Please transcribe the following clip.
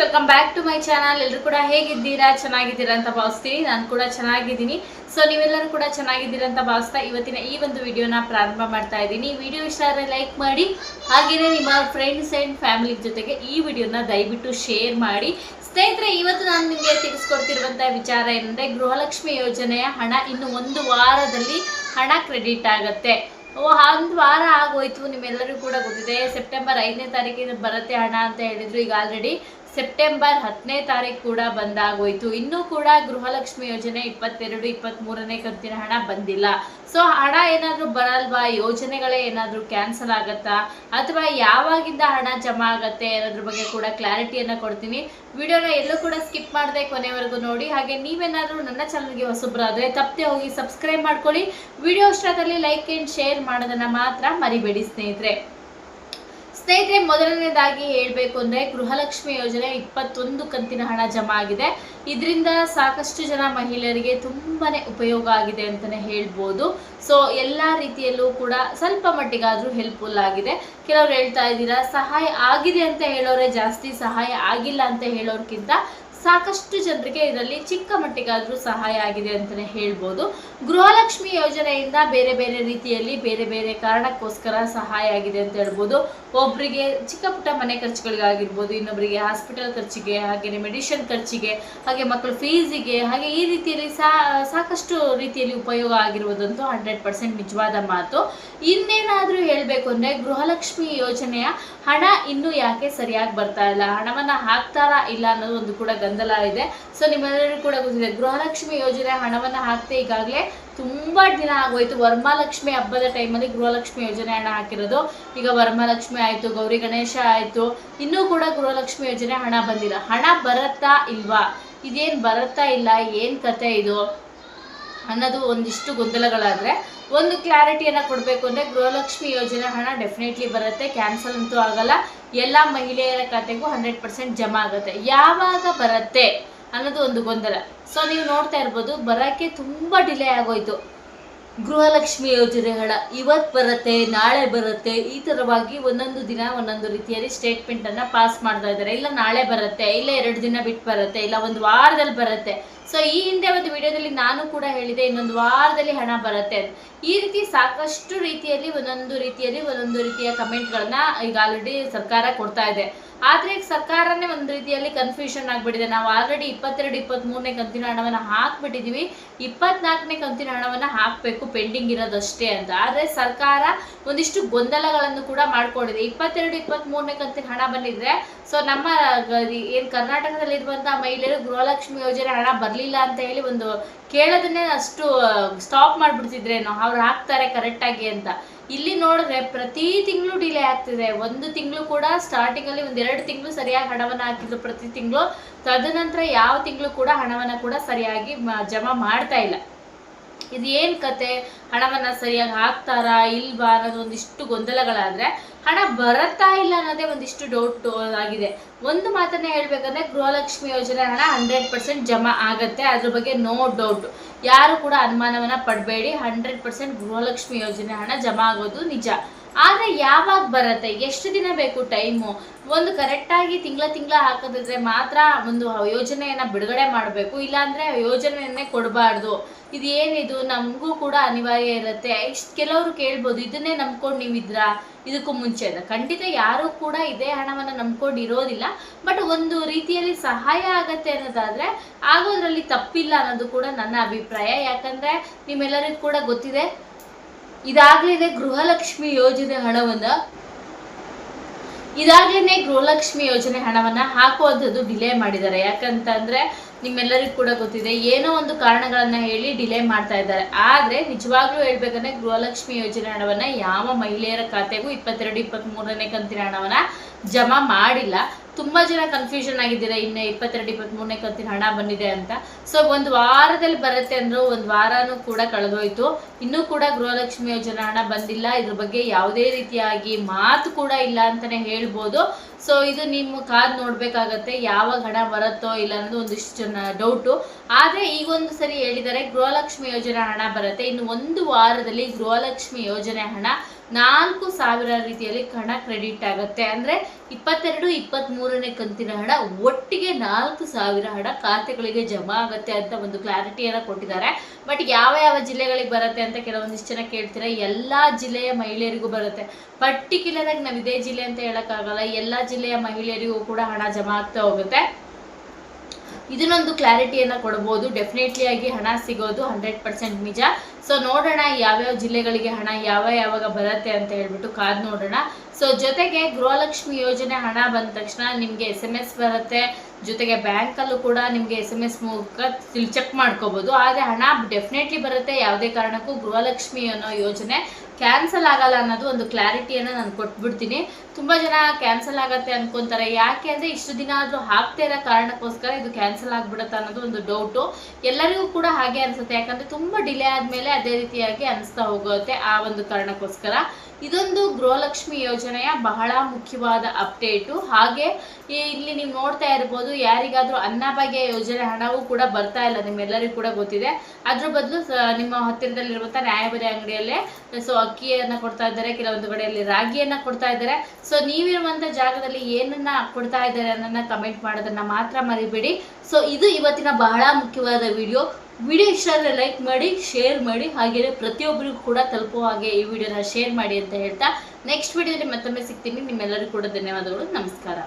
Welcome back to my channel ಎಲ್ಲರೂ ಕೂಡ ಹೇಗಿದ್ದೀರಾ? ಚೆನ್ನಾಗಿದ್ದೀರಾ ಅಂತ ಭಾವಿಸ್ತೀನಿ. ನಾನು ಕೂಡ ಚೆನ್ನಾಗಿದ್ದೀನಿ. ಸೊ ನೀವೆಲ್ಲರೂ ಕೂಡ ಚೆನ್ನಾಗಿದ್ದೀರಾ ಅಂತ ಭಾವಿಸ್ತಾ ಇವತ್ತಿನ ಈ ಒಂದು ವಿಡಿಯೋನ ಪ್ರಾರಂಭ ಮಾಡ್ತಾ ಇದ್ದೀನಿ. ವಿಡಿಯೋ ಇಷ್ಟ ಆದರೆ ಲೈಕ್ ಮಾಡಿ. ಹಾಗೆಯೇ ನಿಮ್ಮ ಫ್ರೆಂಡ್ಸ್ ಆ್ಯಂಡ್ ಫ್ಯಾಮಿಲಿ ಜೊತೆಗೆ ಈ ವಿಡಿಯೋನ ದಯವಿಟ್ಟು ಶೇರ್ ಮಾಡಿ. ಸ್ನೇಹಿತರೆ, ಇವತ್ತು ನಾನು ನಿಮಗೆ ತಿಳಿಸ್ಕೊಡ್ತಿರುವಂಥ ವಿಚಾರ ಏನಂದರೆ, ಗೃಹಲಕ್ಷ್ಮಿ ಯೋಜನೆಯ ಹಣ ಇನ್ನು ಒಂದು ವಾರದಲ್ಲಿ ಹಣ ಕ್ರೆಡಿಟ್ ಆಗುತ್ತೆ. ಒಂದು ವಾರ ಆಗೋಯ್ತು. ನಿಮ್ಮೆಲ್ಲರಿಗೂ ಕೂಡ ಗೊತ್ತಿದೆ. ಸೆಪ್ಟೆಂಬರ್ ಐದನೇ ತಾರೀಕಿನ ಬರುತ್ತೆ ಹಣ ಅಂತ ಹೇಳಿದ್ರು ಈಗ ಆಲ್ರೆಡಿ ಸೆಪ್ಟೆಂಬರ್ ಹತ್ತನೇ ತಾರೀಕು ಕೂಡ ಬಂದಾಗೋಯ್ತು. ಇನ್ನೂ ಕೂಡ ಗೃಹಲಕ್ಷ್ಮಿ ಯೋಜನೆ ಇಪ್ಪತ್ತೆರಡು ಇಪ್ಪತ್ತ್ಮೂರನೇ ಕಂತಿನ ಹಣ ಬಂದಿಲ್ಲ. ಸೊ ಹಣ ಏನಾದರೂ ಬರಲ್ವಾ? ಯೋಜನೆಗಳೇ ಏನಾದರೂ ಕ್ಯಾನ್ಸಲ್ ಆಗತ್ತಾ? ಅಥವಾ ಯಾವಾಗಿಂದ ಹಣ ಜಮಾ ಆಗತ್ತೆ ಅನ್ನೋದ್ರ ಬಗ್ಗೆ ಕೂಡ ಕ್ಲಾರಿಟಿಯನ್ನು ಕೊಡ್ತೀನಿ ವಿಡಿಯೋನ ಎಲ್ಲೂ ಕೂಡ ಸ್ಕಿಪ್ ಮಾಡದೆ ಕೊನೆವರೆಗೂ ನೋಡಿ. ಹಾಗೆ ನೀವೇನಾದರೂ ನನ್ನ ಚಾನಲ್ಗೆ ಹೊಸಬ್ರಾದರೆ, ತಪ್ಪದೆ ಹೋಗಿ ಸಬ್ಸ್ಕ್ರೈಬ್ ಮಾಡ್ಕೊಳ್ಳಿ. ವಿಡಿಯೋ ಇಷ್ಟದಲ್ಲಿ ಲೈಕ್ ಆ್ಯಂಡ್ ಶೇರ್ ಮಾಡೋದನ್ನು ಮಾತ್ರ ಮರಿಬೇಡಿ ಸ್ನೇಹಿತರೆ. ಸ್ನೇಹಿತರೆ, ಮೊದಲನೇದಾಗಿ ಹೇಳಬೇಕು ಅಂದರೆ ಗೃಹಲಕ್ಷ್ಮಿ ಯೋಜನೆ ಇಪ್ಪತ್ತೊಂದು ಕಂತಿನ ಹಣ ಜಮಾ ಆಗಿದೆ. ಇದರಿಂದ ಸಾಕಷ್ಟು ಜನ ಮಹಿಳೆಯರಿಗೆ ತುಂಬಾ ಉಪಯೋಗ ಆಗಿದೆ ಅಂತಲೇ ಹೇಳ್ಬೋದು. ಸೊ ಎಲ್ಲ ರೀತಿಯಲ್ಲೂ ಕೂಡ ಸ್ವಲ್ಪ ಮಟ್ಟಿಗಾದರೂ ಹೆಲ್ಪ್ಫುಲ್ ಆಗಿದೆ. ಕೆಲವರು ಹೇಳ್ತಾ ಇದ್ದೀರಾ, ಸಹಾಯ ಆಗಿದೆ ಅಂತ ಹೇಳೋರೆ ಜಾಸ್ತಿ, ಸಹಾಯ ಆಗಿಲ್ಲ ಅಂತ ಹೇಳೋರ್ಕಿಂತ ಸಾಕಷ್ಟು ಜನರಿಗೆ ಇದರಲ್ಲಿ ಚಿಕ್ಕ ಮಟ್ಟಿಗಾದರೂ ಸಹಾಯ ಆಗಿದೆ ಅಂತಲೇ ಹೇಳ್ಬೋದು. ಗೃಹಲಕ್ಷ್ಮಿ ಯೋಜನೆಯಿಂದ ಬೇರೆ ಬೇರೆ ರೀತಿಯಲ್ಲಿ ಬೇರೆ ಬೇರೆ ಕಾರಣಕ್ಕೋಸ್ಕರ ಸಹಾಯ ಆಗಿದೆ ಅಂತ ಹೇಳ್ಬೋದು. ಒಬ್ಬರಿಗೆ ಚಿಕ್ಕ ಪುಟ್ಟ ಮನೆ ಖರ್ಚುಗಳಿಗಾಗಿರ್ಬೋದು ಇನ್ನೊಬ್ಬರಿಗೆ ಹಾಸ್ಪಿಟಲ್ ಖರ್ಚಿಗೆ ಹಾಗೆಯೇ ಮೆಡಿಷನ್ ಖರ್ಚಿಗೆ, ಹಾಗೆ ಮಕ್ಕಳ ಫೀಸಿಗೆ ಹಾಗೆ ಈ ರೀತಿಯಲ್ಲಿ ಸಾಕಷ್ಟು ರೀತಿಯಲ್ಲಿ ಉಪಯೋಗ ಆಗಿರುವುದಂತೂ ಹಂಡ್ರೆಡ್ ಪರ್ಸೆಂಟ್ ನಿಜವಾದ ಮಾತು. ಇನ್ನೇನಾದರೂ ಹೇಳಬೇಕು ಅಂದರೆ ಗೃಹಲಕ್ಷ್ಮಿ ಯೋಜನೆಯ ಹಣ ಇನ್ನೂ ಯಾಕೆ ಸರಿಯಾಗಿ ಬರ್ತಾ ಇಲ್ಲ? ಹಣವನ್ನು ಹಾಕ್ತಾರಾ ಇಲ್ಲ ಅನ್ನೋದು ಒಂದು ಕೂಡ ಗೊಂದಲ ಇದೆ. ಸೊ ನಿಮ್ಮೆಲ್ಲರಿಗೂ ಕೂಡ ಗೊತ್ತಿದೆ, ಗೃಹಲಕ್ಷ್ಮಿ ಯೋಜನೆ ಹಣವನ್ನು ಹಾಕ್ತೇ ಈಗಾಗಲೇ ತುಂಬ ದಿನ ಆಗೋಯ್ತು. ವರಮಹಾಲಕ್ಷ್ಮಿ ಹಬ್ಬದ ಟೈಮಲ್ಲಿ ಗೃಹಲಕ್ಷ್ಮಿ ಯೋಜನೆ ಹಣ ಹಾಕಿರೋದು. ಈಗ ವರಮಹಾಲಕ್ಷ್ಮಿ ಆಯಿತು, ಗೌರಿ ಗಣೇಶ ಆಯಿತು, ಇನ್ನೂ ಕೂಡ ಗೃಹಲಕ್ಷ್ಮಿ ಯೋಜನೆ ಹಣ ಬಂದಿಲ್ಲ. ಹಣ ಬರುತ್ತಾ ಇಲ್ವಾ? ಇದೇನು ಬರುತ್ತಾ ಇಲ್ಲ? ಏನು ಕತೆ ಇದು? ಅನ್ನೋದು ಒಂದಿಷ್ಟು ಗೊಂದಲಗಳಾದರೆ ಒಂದು ಕ್ಲಾರಿಟಿಯನ್ನು ಕೊಡಬೇಕು ಅಂದರೆ ಗೃಹಲಕ್ಷ್ಮಿ ಯೋಜನೆ ಹಣ ಡೆಫಿನೆಟ್ಲಿ ಬರುತ್ತೆ. ಕ್ಯಾನ್ಸಲ್ ಅಂತೂ ಆಗಲ್ಲ. ಎಲ್ಲ ಮಹಿಳೆಯರ ಖಾತೆಗೂ ಹಂಡ್ರೆಡ್ ಪರ್ಸೆಂಟ್ ಜಮಾ ಆಗುತ್ತೆ. ಯಾವಾಗ ಬರುತ್ತೆ ಅನ್ನೋದು ಒಂದು ಗೊಂದಲ. ಸೊ ನೀವು ನೋಡ್ತಾ ಇರ್ಬೋದು, ಬರೋಕ್ಕೆ ತುಂಬ ಡಿಲೇ ಆಗೋಯ್ತು. ಗೃಹಲಕ್ಷ್ಮಿ ಯೋಜನೆ ಹಣ ಇವತ್ತು ಬರುತ್ತೆ, ನಾಳೆ ಬರುತ್ತೆ, ಈ ಥರವಾಗಿ ಒಂದೊಂದು ದಿನ, ಒಂದೊಂದು ರೀತಿಯಲ್ಲಿ ಸ್ಟೇಟ್ಮೆಂಟನ್ನು ಪಾಸ್ ಮಾಡ್ತಾ ಇದ್ದಾರೆ. ಇಲ್ಲ ನಾಳೆ ಬರುತ್ತೆ, ಇಲ್ಲ ಎರಡು ದಿನ ಬಿಟ್ಟು ಬರುತ್ತೆ, ಇಲ್ಲ ಒಂದು ವಾರದಲ್ಲಿ ಬರುತ್ತೆ. ಸೊ ಈ ಹಿಂದೆ ಒಂದು ವಿಡಿಯೋದಲ್ಲಿ ನಾನು ಕೂಡ ಹೇಳಿದೆ, ಇನ್ನೊಂದು ವಾರದಲ್ಲಿ ಹಣ ಬರುತ್ತೆ. ಈ ರೀತಿ ಸಾಕಷ್ಟು ರೀತಿಯಲ್ಲಿ, ಒಂದೊಂದು ರೀತಿಯಲ್ಲಿ ಒಂದೊಂದು ರೀತಿಯ ಕಮೆಂಟ್ಗಳನ್ನ ಈಗ ಆಲ್ರೆಡಿ ಸರ್ಕಾರ ಕೊಡ್ತಾ ಇದೆ. ಆದ್ರೆ ಈಗ ಸರ್ಕಾರನೇ ಒಂದು ರೀತಿಯಲ್ಲಿ ಕನ್ಫ್ಯೂಷನ್ ಆಗ್ಬಿಟ್ಟಿದೆ. ನಾವು ಆಲ್ರೆಡಿ ಇಪ್ಪತ್ತೆರಡು ಇಪ್ಪತ್ತ್ಮೂರನೇ ಕಂತಿನ ಹಣವನ್ನು ಹಾಕ್ಬಿಟ್ಟಿದೀವಿ. ಇಪ್ಪತ್ನಾಲ್ಕನೇ ಕಂತಿನ ಹಣವನ್ನು ಹಾಕಬೇಕು ಪೆಂಡಿಂಗ್ ಇರೋದಷ್ಟೇ ಅಂತ. ಆದರೆ ಸರ್ಕಾರ ಒಂದಿಷ್ಟು ಗೊಂದಲಗಳನ್ನು ಕೂಡ ಮಾಡ್ಕೊಂಡಿದೆ. ಇಪ್ಪತ್ತೆರಡು ಇಪ್ಪತ್ತ್ಮೂರನೇ ಕಂತಿನ ಹಣ ಬಂದಿದ್ರೆ ಸೊ ನಮ್ಮ, ಏನು ಕರ್ನಾಟಕದಲ್ಲಿರುವಂಥ ಮಹಿಳೆಯರು ಗೃಹಲಕ್ಷ್ಮಿ ಯೋಜನೆ ಹಣ ಬರಲಿಲ್ಲ ಅಂತ ಹೇಳಿ ಒಂದು ಕೇಳೋದನ್ನೇ ಅಷ್ಟು ಸ್ಟಾಪ್ ಮಾಡಿಬಿಡ್ತಿದ್ರೇನೋ. ಅವ್ರು ಹಾಕ್ತಾರೆ ಕರೆಕ್ಟಾಗಿ ಅಂತ. ಇಲ್ಲಿ ನೋಡಿದ್ರೆ ಪ್ರತಿ ತಿಂಗಳು ಡಿಲೇ ಆಗ್ತಿದೆ. ಒಂದು ತಿಂಗಳು ಕೂಡ ಸ್ಟಾರ್ಟಿಂಗಲ್ಲಿ ಒಂದು ಎರಡು ತಿಂಗಳು ಸರಿಯಾಗಿ ಹಣವನ್ನು ಹಾಕಿದ್ರು ಪ್ರತಿ ತಿಂಗಳು. ತದನಂತರ ಯಾವ ತಿಂಗಳು ಕೂಡ ಹಣವನ್ನು ಕೂಡ ಸರಿಯಾಗಿ ಜಮಾ ಮಾಡ್ತಾ ಇಲ್ಲ. ಇದು ಏನು ಕತೆ? ಹಣವನ್ನು ಸರಿಯಾಗಿ ಹಾಕ್ತಾರಾ ಇಲ್ವಾ ಅನ್ನೋದು ಒಂದಿಷ್ಟು ಗೊಂದಲಗಳಾದರೆ ಹಣ ಬರುತ್ತಾ ಇಲ್ಲ ಅನ್ನೋದೇ ಒಂದಿಷ್ಟು ಡೌಟ್ ಆಗಿದೆ. ಒಂದು ಮಾತನ್ನೇ ಹೇಳ್ಬೇಕಂದ್ರೆ ಗೃಹಲಕ್ಷ್ಮಿ ಯೋಜನೆ ಹಣ ಹಂಡ್ರೆಡ್ ಪರ್ಸೆಂಟ್ ಜಮಾ ಆಗುತ್ತೆ. ಅದ್ರ ಬಗ್ಗೆ ನೋ ಡೌಟ್ ಯಾರು ಕೂಡ ಅನುಮಾನವನ್ನು ಪಡಬೇಡಿ. ಹಂಡ್ರೆಡ್ ಪರ್ಸೆಂಟ್ ಗೃಹಲಕ್ಷ್ಮಿ ಯೋಜನೆ ಹಣ ಜಮಾ ಆಗೋದು ನಿಜ. ಆದರೆ ಯಾವಾಗ ಬರುತ್ತೆ? ಎಷ್ಟು ದಿನ ಬೇಕು ಟೈಮು ಒಂದು ಕರೆಕ್ಟಾಗಿ ತಿಂಗಳ ತಿಂಗಳ ಹಾಕೋದಿದ್ರೆ ಮಾತ್ರ ಒಂದು ಯೋಜನೆಯನ್ನು ಬಿಡುಗಡೆ ಮಾಡಬೇಕು. ಇಲ್ಲಾಂದರೆ ಯೋಜನೆಯನ್ನೇ ಕೊಡಬಾರ್ದು. ಇದು ಏನಿದು ನಮಗೂ ಕೂಡ ಅನಿವಾರ್ಯ ಇರುತ್ತೆ. ಇಷ್ಟು ಕೆಲವರು ಕೇಳ್ಬೋದು, ಇದನ್ನೇ ನಂಬ್ಕೊಂಡು ನೀವಿದ್ರಾ? ಇದಕ್ಕೂ ಮುಂಚೆ ಅಂತ. ಖಂಡಿತ ಯಾರೂ ಕೂಡ ಇದೇ ಹಣವನ್ನು ನಂಬ್ಕೊಂಡು ಇರೋದಿಲ್ಲ. ಬಟ್ ಒಂದು ರೀತಿಯಲ್ಲಿ ಸಹಾಯ ಆಗತ್ತೆ ಅನ್ನೋದಾದರೆ ಆಗೋದ್ರಲ್ಲಿ ತಪ್ಪಿಲ್ಲ ಅನ್ನೋದು ಕೂಡ ನನ್ನ ಅಭಿಪ್ರಾಯ. ಯಾಕಂದರೆ ನಿಮ್ಮೆಲ್ಲರಿಗೂ ಕೂಡ ಗೊತ್ತಿದೆ. ಇದಾಗ್ಲೇನೆ ಗೃಹಲಕ್ಷ್ಮಿ ಯೋಜನೆ ಹಣವನ್ನ, ಇದಾಗ್ಲೇನೆ ಗೃಹಲಕ್ಷ್ಮಿ ಯೋಜನೆ ಹಣವನ್ನ ಹಾಕುವಂಥದ್ದು ಡಿಲೇ ಮಾಡಿದ್ದಾರೆ. ಯಾಕಂತಂದ್ರೆ ನಿಮ್ಮೆಲ್ಲರಿಗೂ ಕೂಡ ಗೊತ್ತಿದೆ, ಏನೋ ಒಂದು ಕಾರಣಗಳನ್ನ ಹೇಳಿ ಡಿಲೇ ಮಾಡ್ತಾ ಇದ್ದಾರೆ. ಆದ್ರೆ ನಿಜವಾಗ್ಲೂ ಹೇಳ್ಬೇಕಂದ್ರೆ ಗೃಹಲಕ್ಷ್ಮಿ ಯೋಜನೆ ಹಣವನ್ನ ಯಾವ ಮಹಿಳೆಯರ ಖಾತೆಗೂ ಇಪ್ಪತ್ತೆರಡು ಇಪ್ಪತ್ತ್ ಮೂರನೇ ಕಂತಿನ ಹಣವನ್ನ ಜಮಾ ಮಾಡಿಲ್ಲ. ತುಂಬಾ ಜನ ಕನ್ಫ್ಯೂಷನ್ ಆಗಿದ್ದೀರಾ? ಇನ್ನು ಇಪ್ಪತ್ತೆರಡು ಇಪ್ಪತ್ತ್ಮೂರನೇ ಕಂತಿನ ಹಣ ಬಂದಿದೆ ಅಂತ. ಸೊ ಒಂದು ವಾರದಲ್ಲಿ ಬರುತ್ತೆ ಅಂದ್ರೆ ಒಂದು ವಾರನೂ ಕೂಡ ಕಳೆದೋಯ್ತು. ಇನ್ನೂ ಕೂಡ ಗೃಹಲಕ್ಷ್ಮಿ ಯೋಜನೆ ಹಣ ಬಂದಿಲ್ಲ. ಇದ್ರ ಬಗ್ಗೆ ಯಾವುದೇ ರೀತಿಯಾಗಿ ಮಾತು ಕೂಡ ಇಲ್ಲ ಅಂತಾನೆ ಹೇಳ್ಬೋದು. ಸೊ ಇದು ನಿಮ್ಮ ಕಾದ್ ನೋಡಬೇಕಾಗತ್ತೆ, ಯಾವಾಗ ಹಣ ಬರುತ್ತೋ ಇಲ್ಲ ಅನ್ನೋದು ಒಂದಿಷ್ಟು ಜನ ಡೌಟು ಆದರೆ ಈಗೊಂದು ಸರಿ ಹೇಳಿದ್ದಾರೆ ಗೃಹಲಕ್ಷ್ಮಿ ಯೋಜನೆ ಹಣ ಬರುತ್ತೆ. ಇನ್ನು ಒಂದು ವಾರದಲ್ಲಿ ಗೃಹಲಕ್ಷ್ಮಿ ಯೋಜನೆ ಹಣ ನಾಲ್ಕು ಸಾವಿರ ರೀತಿಯಲ್ಲಿ ಹಣ ಕ್ರೆಡಿಟ್ ಆಗುತ್ತೆ. ಅಂದ್ರೆ ಇಪ್ಪತ್ತೆರಡು ಇಪ್ಪತ್ತ್ಮೂರನೇ ಕಂತಿನ ಹಣ ಒಟ್ಟಿಗೆ ನಾಲ್ಕು ಸಾವಿರ ಹಣ ಖಾತೆಗಳಿಗೆ ಜಮಾ ಆಗುತ್ತೆ ಅಂತ ಒಂದು ಕ್ಲಾರಿಟಿಯನ್ನು ಕೊಟ್ಟಿದ್ದಾರೆ. ಬಟ್ ಯಾವ ಯಾವ ಜಿಲ್ಲೆಗಳಿಗೆ ಬರುತ್ತೆ ಅಂತ ಕೆಲವೊಂದಿಷ್ಟು ಜನ ಕೇಳ್ತೀರಾ? ಎಲ್ಲಾ ಜಿಲ್ಲೆಯ ಮಹಿಳೆಯರಿಗೂ ಬರುತ್ತೆ. ಪರ್ಟಿಕ್ಯುಲರ್ ಆಗಿ ನಾವು ಇದೇ ಜಿಲ್ಲೆ ಅಂತ ಹೇಳಕ್ಕಾಗಲ್ಲ. ಎಲ್ಲಾ ಜಿಲ್ಲೆಯ ಮಹಿಳೆಯರಿಗೂ ಕೂಡ ಹಣ ಜಮಾ ಆಗ್ತಾ ಹೋಗುತ್ತೆ. ಇದನ್ನೊಂದು ಕ್ಲಾರಿಟಿಯನ್ನ ಕೊಡಬಹುದು ಡೆಫಿನೆಟ್ಲಿ ಆಗಿ ಹಣ ಸಿಗೋದು ಹಂಡ್ರೆಡ್ ಪರ್ಸೆಂಟ್ ನಿಜ. ಸೊ ನೋಡೋಣ ಯಾವ್ಯಾವ ಜಿಲ್ಲೆಗಳಿಗೆ ಹಣ ಯಾವ ಯಾವಾಗ ಬರುತ್ತೆ ಅಂತ ಹೇಳ್ಬಿಟ್ಟು ಕಾದ್ ನೋಡೋಣ. ಸೊ ಜೊತೆಗೆ ಗೃಹಲಕ್ಷ್ಮಿ ಯೋಜನೆ ಹಣ ಬಂದ ತಕ್ಷಣ ನಿಮಗೆ ಎಸ್ ಎಂ ಎಸ್ ಬರುತ್ತೆ. ಜೊತೆಗೆ ಬ್ಯಾಂಕಲ್ಲೂ ಕೂಡ ನಿಮಗೆ ಎಸ್ ಎಂ ಎಸ್ ಮೂಲಕ ಚೆಕ್ ಮಾಡ್ಕೋಬೋದು. ಆದರೆ ಹಣ ಡೆಫಿನೆಟ್ಲಿ ಬರುತ್ತೆ. ಯಾವುದೇ ಕಾರಣಕ್ಕೂ ಗೃಹಲಕ್ಷ್ಮಿ ಅನ್ನೋ ಯೋಜನೆ ಕ್ಯಾನ್ಸಲ್ ಆಗಲ್ಲ ಅನ್ನೋದು ಒಂದು ಕ್ಲಾರಿಟಿಯನ್ನು ನಾನು ಕೊಟ್ಬಿಡ್ತೀನಿ. ತುಂಬ ಜನ ಕ್ಯಾನ್ಸಲ್ ಆಗತ್ತೆ ಅನ್ಕೊಂತಾರೆ. ಯಾಕೆ ಅಂದರೆ ಇಷ್ಟು ದಿನ ಆದರೂ ಹಾಕ್ತಾ ಇರೋ ಕಾರಣಕ್ಕೋಸ್ಕರ ಇದು ಕ್ಯಾನ್ಸಲ್ ಆಗ್ಬಿಡುತ್ತೆ ಅನ್ನೋದು ಒಂದು ಡೌಟು ಎಲ್ಲರಿಗೂ ಕೂಡ ಹಾಗೆ ಅನಿಸುತ್ತೆ. ಯಾಕಂದರೆ ತುಂಬ ಡಿಲೇ ಆದಮೇಲೆ ಅದೇ ರೀತಿಯಾಗಿ ಅನಿಸ್ತಾ ಹೋಗುತ್ತೆ ಆ ಒಂದು ಕಾರಣಕ್ಕೋಸ್ಕರ. ಇದೊಂದು ಗೃಹಲಕ್ಷ್ಮಿ ಯೋಜನೆಯ ಬಹಳ ಮುಖ್ಯವಾದ ಅಪ್ಡೇಟು. ಹಾಗೆ ಇಲ್ಲಿ ನೀವು ನೋಡ್ತಾ ಇರ್ಬೋದು, ಯಾರಿಗಾದರೂ ಅನ್ನಭಾಗ್ಯ ಯೋಜನೆ ಹಣವೂ ಕೂಡ ಬರ್ತಾ ಇಲ್ಲ, ನಿಮ್ಮೆಲ್ಲರಿಗೂ ಕೂಡ ಗೊತ್ತಿದೆ. ಅದ್ರ ಬದಲು ನಿಮ್ಮ ಹತ್ತಿರದಲ್ಲಿರುವಂಥ ನ್ಯಾಯಬೆಲೆ ಅಂಗಡಿಯಲ್ಲೇ, ಸೊ ಅಕ್ಕಿಯನ್ನು ಕೊಡ್ತಾ ಇದ್ದಾರೆ, ಕೆಲವೊಂದು ಕಡೆಯಲ್ಲಿ ರಾಗಿಯನ್ನು ಕೊಡ್ತಾ ಇದ್ದಾರೆ. ಸೊ ನೀವಿರುವಂಥ ಜಾಗದಲ್ಲಿ ಏನನ್ನ ಕೊಡ್ತಾ ಇದ್ದಾರೆ ಅನ್ನೋದನ್ನ ಕಮೆಂಟ್ ಮಾಡೋದನ್ನ ಮಾತ್ರ ಮರಿಬೇಡಿ. ಸೊ ಇದು ಇವತ್ತಿನ ಬಹಳ ಮುಖ್ಯವಾದ ವಿಡಿಯೋ ವಿಡಿಯೋ ಇಷ್ಟ ಆದರೆ ಲೈಕ್ ಮಾಡಿ, ಶೇರ್ ಮಾಡಿ, ಹಾಗೆಯೇ ಪ್ರತಿಯೊಬ್ಬರಿಗೂ ಕೂಡ ತಲುಪೋ ಹಾಗೆ ಈ ವಿಡಿಯೋನ ಶೇರ್ ಮಾಡಿ ಅಂತ ಹೇಳ್ತಾ, ನೆಕ್ಸ್ಟ್ ವಿಡಿಯೋದಲ್ಲಿ ಮತ್ತೊಮ್ಮೆ ಸಿಗ್ತೀನಿ. ನಿಮ್ಮೆಲ್ಲರಿಗೂ ಕೂಡ ಧನ್ಯವಾದಗಳು. ನಮಸ್ಕಾರ.